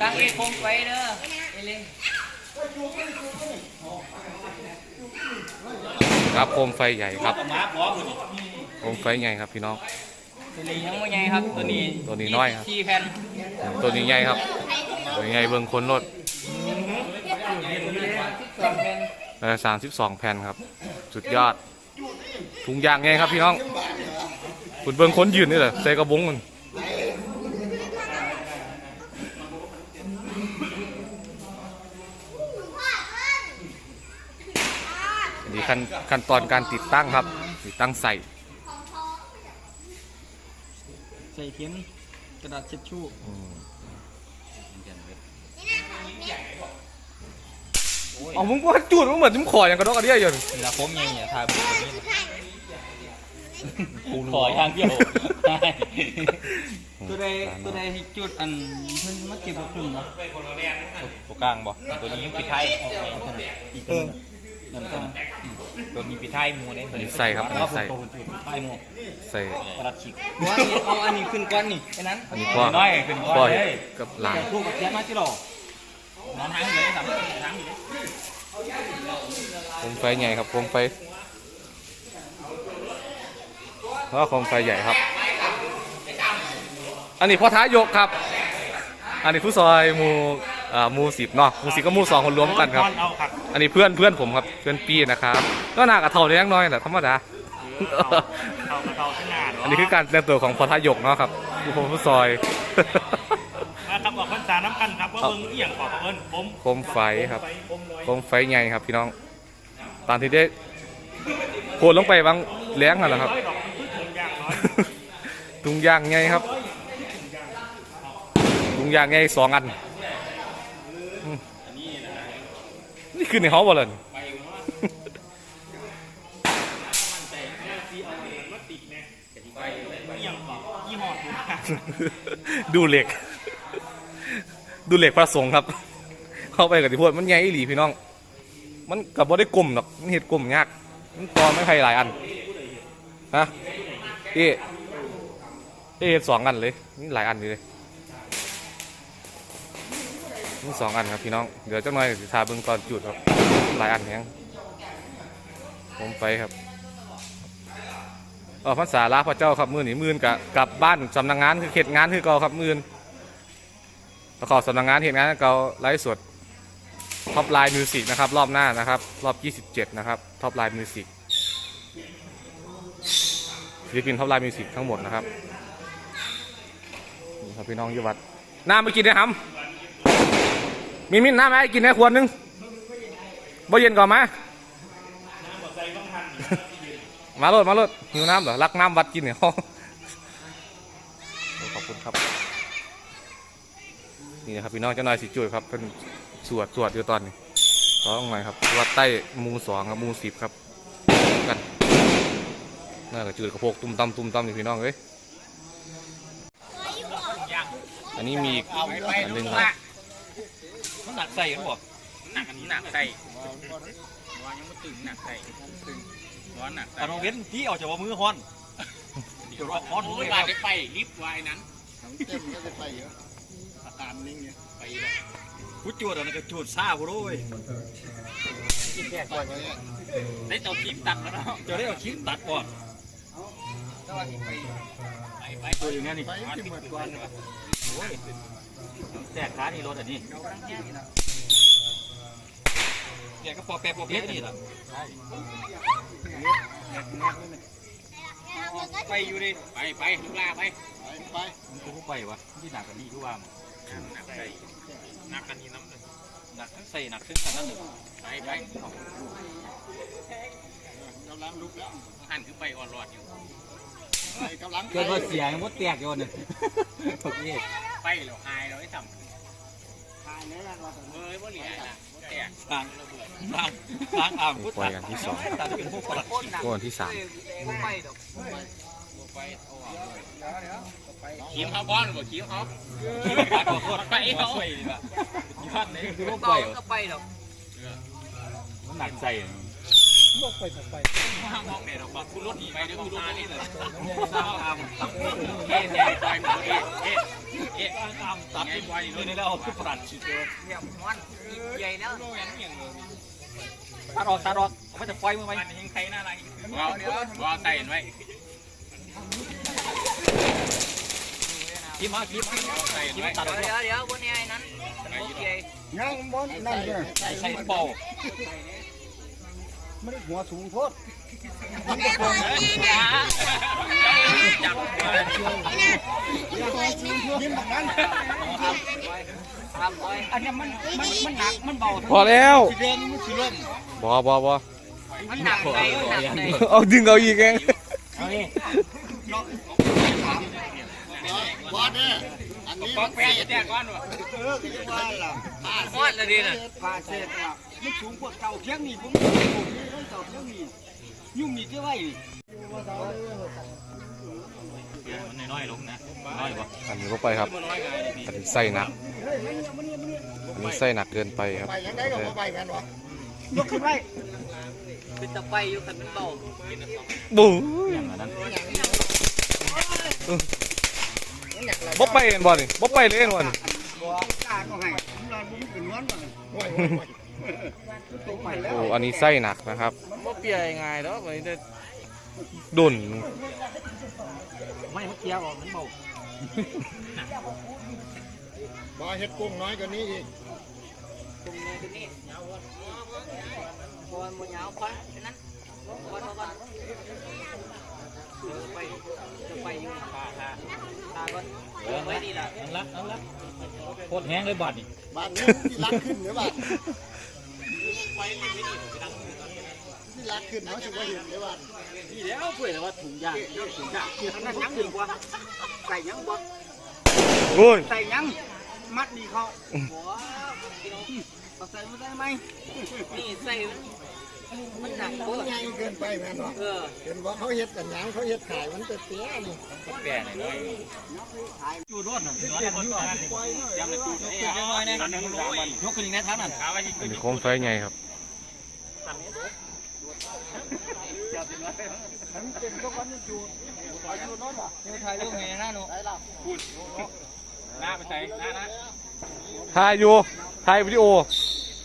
ตั้งเอกคงไฟเด้อเอเล่ครับโคมไฟใหญ่ครับมาพร้อมเลยโคมไฟใหญ่ครับพี่น้อง ตัวนี้ยังไม่ใหญ่ครับตัวนี้ตัวนี้น้อยครับสี่แผ่นตัวนี้ใหญ่ครับตัวนี้ใหญ่เบิ่งคนรถสองแผ่นแล้วสามสิบสองแผ่นครับ สุดยอดถุงยางไงครับพี่น้องคุณเบิ่งคนยืนนี่แหละใส่กระบุงมันอันนี้ ขั้นขั้นตอนการติดตั้งครับ ติดตั้งใส่ใส่เข็มกระดาษเช็ดชู่เอามึงว่าจูดมึงเหมือนจิ้มขออย่างกระดอกกระเดี่ยอยู่เวลาผมยังเนี่ยทาบุกนี้ปูนขอทางเดียวตัวใดตัวใดที่จุดอันเพิ่นมาเก็บกับคุณเนาะตัวกลางบ่ตัวนี้ปิดท้ายอีกตัวนั่ นตัวตัวนี้ปิดท้ายมูเนี่ยอันนี้ใส่ครับอันนี้ใส่ ตัวปิดท้ายมูใส่กระดาษฉีกว่าอันนี้เอาอันนี้ขึ้นก่อนนี่แค่นั้นอันนี้พ่อน้อยขึ้นก้พ่ออนเห็เลดยกับหลานลูกกับเจี๊ยบมาที่หรอน้องทางเลยสามทางอยู่โคมไฟใหญ่ครับโคมไฟแล้วก็โคมไฟใหญ่ครับ อันนี้พ่อท้ายกครับ อันนี้ผู้ซอยหมู อ่าหมูสิบเนาะหมูสิบก็หมูสองคนรวมกันครับ เอาครับอันนี้เพื่อนเพื่อนผมครับเพื่อนปีนะครับก็น่ากับเท่าเล็กน้อยแหละธรรมดา เอาเอาเอาข้างหน้าอันนี้คือการแต่งตัวของพ่อท้ายกเนาะครับผู้ผมผู้ซอย นะครับบอกคนสาน้ำกันครับว่าเบิ่งเอียงขอเอิญผมโคมไฟครับโคมไฟใหญ่ครับพี่น้องตอนที่ได้โพดลงไปบางแรงนั่นแหละครับ ร้อยดอกพึ่งถึงอย่างน้อยตุงยางไงครับตุงยางไงสองอันอืม นี่คือในห้องบอลเลยเอียงขอยี่ห้อถูกดูเหล็ก ดูเหล็กพระสงฆ์ครับ เข้าไปกับที่พูดมันใหญ่อีหลีพี่น้อง มันกับบ่ได้กลมหรอกมันเห็ดกลมยาก มันตอนไม่ใครหลายอันฮะเอ๊ะเอ๊ะเฮ็ดสองอันเลยนี่หลายอันอยู่เลย นี่สองอันครับพี่น้อง เดี๋ยวเจ้าหน่อยสิทาเบิ่งตอนจุดครับ หลายอันแฮงผมไปครับเออพรรษาลาพระเจ้าครับมือนี่มื่นกับกลับบ้านสำนักงานคือเขตงานคือเก่าครับมื่นประกอบสำนักงานเหตุงานเก่าไลฟ์สดท็อปไลน์มิวสิกนะครับ รอบหน้านะครับ รอบ 27 นะครับท็อปไลน์มิวสิกศิลปินท็อปไลน์มิวสิกทั้งหมดนะครับนี่ครับพี่น้องยุวัดน้ำไม่กินนะครับ มีมิ้นน้ำไหมกินได้ขวดหนึงบ่เย็นก่อนไหมมาโลดมาโลดหิวน้ำเหรอรักน้ำวัดกินเนี่ยขอบคุณครับ นี่นะครับพี่น้องเจ้านายสิจุ้ยครับเป็นสวดสวดอยู่ตอนนี้ร้องหน่อยครับวัดใต้มูสองครับมูสิบครับกันน่ากระจืดกระโพกตุ้มตั้มตุ้มตั้มอยู่พี่น้องเอ้ยอันนี้มีอีกอันหนึ่งครับ หนักใส่กันบอกหนักอันนี้หนักใส่วายังไม่ตึงหนักใส่ร้อนหนักใส่น้องเว้นที่เอาจากว่ามือฮ้อนเดี๋ยวฮ้อนมือได้ไปลิฟต์ไว้นั้นเต็มก็จะไปเยอะอาการนิ่งเนี่ยไปผู้จวดอันนั้นก็จวดซ่าผู้รู้เว้ยกินแก่ก่อนเนี่ยได้เตาคลิปตัดแล้วเนาะจะได้เอาคลิปตัดก่อนไปไปตัวอย่างนี้นี่ไปที่เหมือนก่อน แตกขานี่รถอันนี้แตกก็พอแปรพอเพี้ยนี่แหละไปอยู่ดิไปไปลูกลาไปไปไปมันกูไปวะที่หนักกันนี่ทุกว่าหนักใส่หนักกันนี่น้ำเลยหนักทั้งใส่หนักทั้งขนาดนั้นไปไปกำลังลุกแล้วหันขึ้นไปอ่อนรอดอยู่ไปกำลังเกิดว่าเสียงมดแตกอยู่นึงโอเค ไปแล้วหายแล้วไอ้ต่ำทายเลยว่าเอ้ยว่าเหลียนะแตกทางทางทางอ่างนี่ปล่อยกันที่สองตัดเป็นพวกประหลัดขิกก้อนที่สามขีมเขาบ้อนบ่ขีมเขาไปเขาไปดีกว่ายี่ห้อไหนคือพวกปล่อยก็ไปดอกมัน หนักใส่มองเนี่ยเราบอกคุณรถหนีไปเดี๋ยวคุณรถนี่เลยตามตามเอ๊ะใหญ่ไปหมดเอ๊ะเอ๊ะเอ๊ะตามตัดไว้เลยนี่แล้วคือปรัดชิดเดียวเนี่ยมันใหญ่แล้วตัดออกตัดออกมันจะไฟมือไหมยิงใครหน้าอะไรว้าวว้าวใส่เห็นไหมคิดมาคิดใส่เห็นไหมตัดเดี๋ยวเดี๋ยวคนนี้ไอ้นั้นโอเคยังบนนั่นเนี่ยใส่ใส่เป่า ไม่ได้หัวสูงโทษจับยิ้มแบบนั้นทำไว้อันนี้มันมันมันหนักมันเบาพอแล้วเดินมันสิล่มบอบอบอมันหนักไปมันหนักไปเอาดึงเอาอีกเองบอสเนี่ยอันนี้ปอกแปะจะแตกก้อนวะเออคือว่าล่ะผ้าหมดเลยดิน่ะผ้าเศษอะมันสูงกว่าเก่าเที่ยงนี่ผม เก่าเที่ยงนี่ยุ่งมีที่ไว้มันน้อยลงนะน้อยปะอันนี้ก็ไปครับ อันนี้ไส้หนัก อันนี้ไส้หนักเกินไปครับไปยังได้ก็ไปแม่นวะยกขึ้นไว้เป็นตะไปอยู่ขันมันเบาบูบ๊ไปเห็นบ่นี่บ๊ไปเลยเห็นบ่นี่บอกกล้าก็ให้ผมนอนผมเป็นนอนมา โอ้ยโอ้ยตกไปแล้วโอ้อันนี้ไส้หนักนะครับบ่เปียยังไงแล้วมันจะดุนไม่เมื่อกี้ออกมันเบาบอเฮ็ดกุ้งน้อยกว่านี้อีกตรงนี้ตรงนี้พอมันยาวไปนั้นพอเท่ากันไปจะไปอยู่ตาตาตาก่อนเออไว้นี่ล่ะนั่นละนั่นละโคตรแห้งเลยบาดนี่บ้านนี้ที่รักขึ้นหรือ เปล่าที่รักขึ้นเนาะถือว่าเห็นหรือเปล่านี่แล้วเพื่อนว่าถุงยางถุงยางอันนั้นยังดีกว่าใส่ยังบ่โอ้ยใส่ยังมัดนี่เขาหัวพี่น้องเอาใส่มาได้ไหมนี่ใส่ มันหนักมัโคนตรใหญ่เกินไปแม่นวะเออเห็นว่าเขาเฮ็ดกันหยังเขาเฮ็ดขายมันเตี้ยๆนี่แปะหน่อยจูดรถน่ะน้อยคนก่อนย้ำเลยตู้ยกขึ้นยังไงเนี่ยยกขึ้นยังไงทั้งนั้นอันนี้โคมไฟใหญ่ครับเดี๋ยวถ่ายรูปไงนะหนูดหน้าไปใส่หน้านะถ่ายอยู่ถ่ายวิดีโอ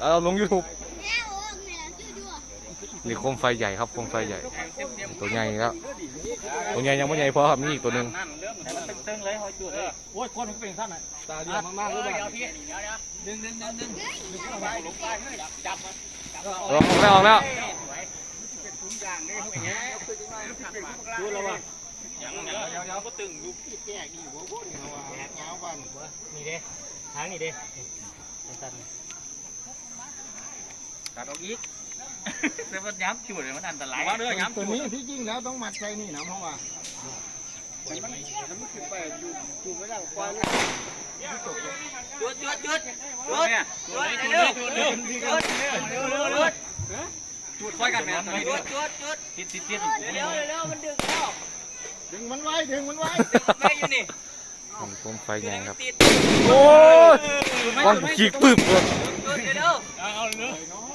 เอาลง YouTube นี่โคมไฟใหญ่ครับโคมไฟใหญ่ ตัวใหญ่แล้วตัวใหญ่ยังไม่ใหญ่พอครับนี่อีกตัวหนึ่งตึงเลยหอยจุดเลยโอ้ยคนมันเป็นสั้นน่ะตาเดียวมากๆเลยเดี๋ยวพี่เดี๋ยวเดี๋ยวดึงดึงดึงดึงไปลงไปจับมันออกแล้วออกแล้วดูแล้วว่ายังเดี๋ยวเดี๋ยวก็ตึงอยู่แก่ดีหัวโคตรเหงาอะเหงาบ้านนี่เด้ทางนี่เด้ตัดออกอีก แต่มันย้ำจุดเลยมันอันตรายเด้อย้ำตัวจุดนี้ที่จริงแล้วต้องมัดใจนี่นะเพราะว่าจุดจุดจุดจุดเนี่ยจุดเร็วจุดเร็วจุดจุดจุดไฟกันเนี่ยจุดจุดจุดติดติดติดเร็วเร็วมันดึงเข้าดึงมันไว้ดึงมันไว้แม่อยู่นี่นี่โคมไฟใหญ่ครับติดโอ้ยกล้องขีกปึ๊บเลยจุดเร็วเอาเลยจุดจุดหัวเป็นยังจุดเลยจุดเลยเร็วจะนี่มันติดได้ไหมก่อนจุดจุดจุด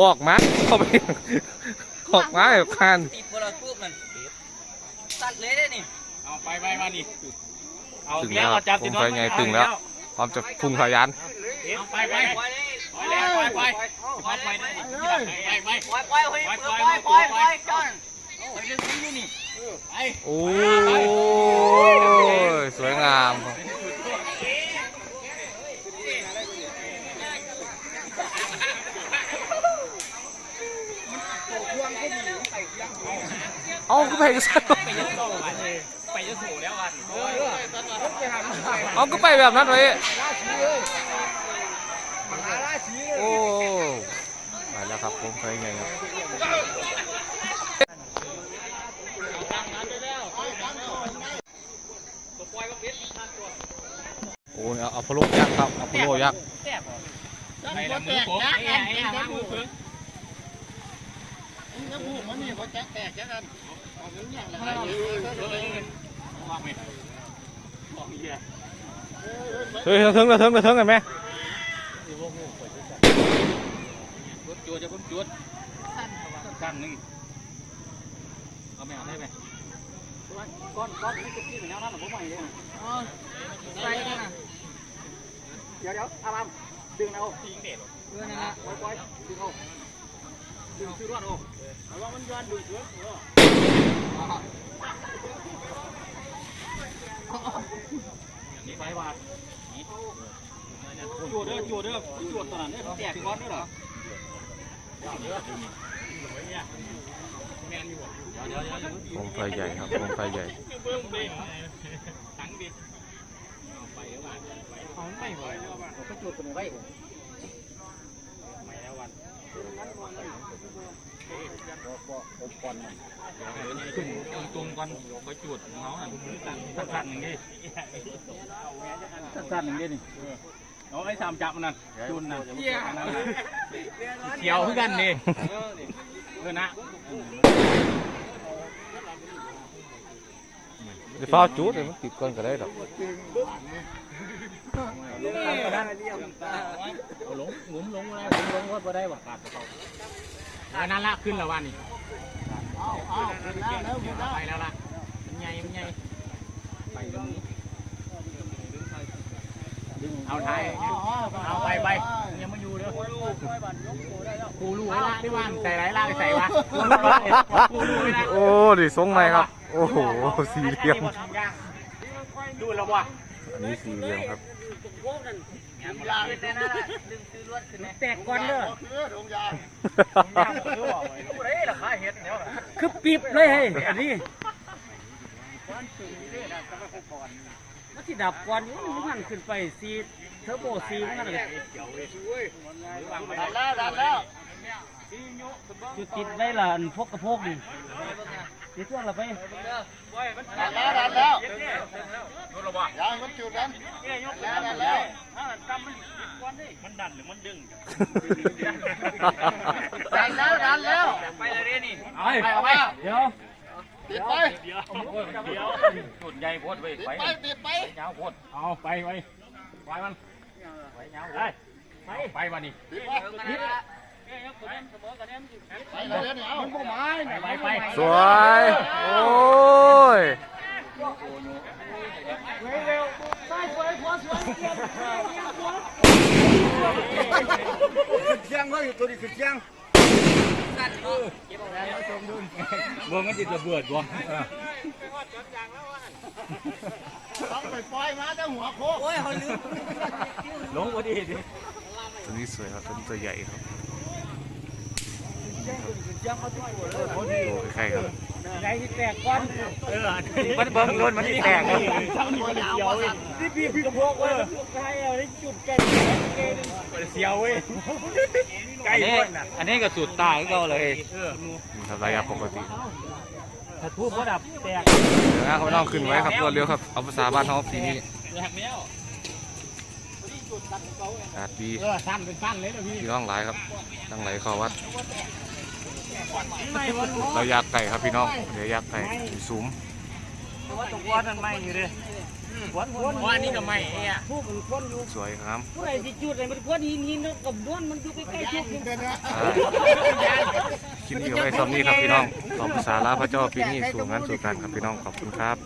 ออกมาเข้าไปออกมาแบบคานติดพลังปุ๊บมันตัดเลยได้นี่เอาไปไปมาดิเอาตึงแล้แล้ววเอาจับโคติดมน้อไฟยใหญ่ตึงแล้วพร้อมจะพุ่งทะยานเอาไปไปปล่อยเลยไปไปไปไปไปไปไปปล่อยปล่อยปล่อยปล่อยปล่อยปล่อยจอน ไปเรื่องนี้นี่ไป โอ้ยสวยงามครับ เอาก็ไปกันซะไปจะถูแล้วกันเอาก็ไปแบบนั้นไว้โอ้ไปแล้วครับผมเคยไงครับโอ้เนี่ยเอาพะโล้ยักษ์ครับเอาพะโล้ยักษ์ไปละมือผมไอ้ไอ้หามือผมน้ำหูมันนี่เขาแตกแตกแค่นั้น เอาเงินอย่างไรวางไปของเหี้ยโอ้เฮ้ยเถิงเถิงเถิงเถิงกันไหมจุดจุดจะพุ่มจุดสั้นหนึ่งเอาไม่เอาได้ไหมก้อนก้อนนี่จะกินอย่างนั้นหรือผมไม่เลยใส่กันนะเดี๋ยวเดี๋ยวอาบามดึงเอ ดึงเด็ดเออนั่นแหละปล่อยปล่อยดึงเอาดึงซื้อรอดเอาเอาว่ามันย้อนดึงเสือนี่ไปว่าจูดเด้อจูดเด้อจูดตอนนั้นเด้อแตกก้อนนี่เหรอโคมไฟใหญ่ครับโคมไฟใหญ่ก็จูดตัวนี้ไว้ขึ้นตรงก่อนก็จุดของเขาสั้นหนึ่งดิสั้นหนึ่งดินี่เอาไอ้สามจับมันนั่นจุนนั่นเขียวขึ้นกันนี่เออนะเดี๋ยวฟ้าวจุดเลยมันติดก่อนก็ได้ดอกหลงหมุนลงมาหมุนลงว่าบ่ได้บ่ขาดเขาอันนั้นละขึ้นแล้ววันนี้เอาเอาขึ้นแล้วแล้วขึ้นแล้วไปแล้วล่ะมันใหญ่มันใหญ่ไปตรงนี้เอาไทยเอาไปไปยังไม่อยู่เด้อกูรู้ไว้ละที่ว่างใส่ไรล่างใส่วะกูรู้ไว้ละโอ้ดิทรงใหมครับ โอ้โหสี่เหลี่ยมดูแล้ววะอันนี้สี่เหลี่ยมครับ แตกก้อนเด้อคือถุงยางคือปีบเลยเฮ้ยอันนี้มันที่ดับก่อนมันขึ้นไปซีเทอร์โบซีมันเลยดันแล้วดันแล้วจุดติดไว้ล่ะอันพกกระโพกดิ ติดเครื่องละไปดันแล้วดันแล้วยางมันจุดนั้นแล้วดันแล้วมันดันหรือมันดึงดันแล้วดันแล้วไปเลยดินี่เอาไปเอาไปเดี๋ยวติดไปเดี๋ยวเดี๋ยวจุดใหญ่โพดไปติดไปไปติดไปยาวโพดเอาไปไปไปมันไปยาวไปไปไปวันนี้ติดไป ไปไปแล้วเนี่ยเอามันบ่ไม้ไปไปสวย โอ้ยเชียงเขาอยู่ตัวนี้คือเชียงบิ่งมันติดระเบิดบ่ต้องไปปล่อยมาแต่หัวโคโอ้ยเขาลืมลงพอดีดิตัวนี้สวยครับตัวนี้ตัวใหญ่ครับ ใกล้ๆครับใหญ่ที่แตกก้อนเออมันเบิ่งรถมันแตกเลยนี่ปีบกระโพกไว้ใครเอาได้จุดแก่เกนเสียวเว้ยใกล้คนน่ะอันนี้ก็สุดตายก็เลยนี่ครับระยะปกติถ้าทูบก็ดับแตกเดี๋ยวนะเขาน้องขึ้นไว้ครับรวดเร็วครับเอาภาษาบ้านเขาปีนี้หักแล้วอากาศดีเออสั้นเป็นสั้นเลยนะพี่พี่น้องหลายครับตั้งไหลเข้าวัด เราอยากไก่ครับพี่น้องเดี๋ยวอยากไก่อยู่สูงว่าตกก้อนมันไม่อยู่เลยก้อนก้อนว่านี่ก็ไม่เอ้ยทูบมันก้อนอยู่สวยครับผู้ใดสิจุดอะไรมันก้อนหินหินกับด้วนมันอยู่ใกล้ๆทุกอ่าคลิปนี้เอาไว้ซ้ำนี้ครับพี่น้องขอบภาษาลาพระเจ้าปีนี้สู่งานสู่การครับพี่น้องขอบคุณครับ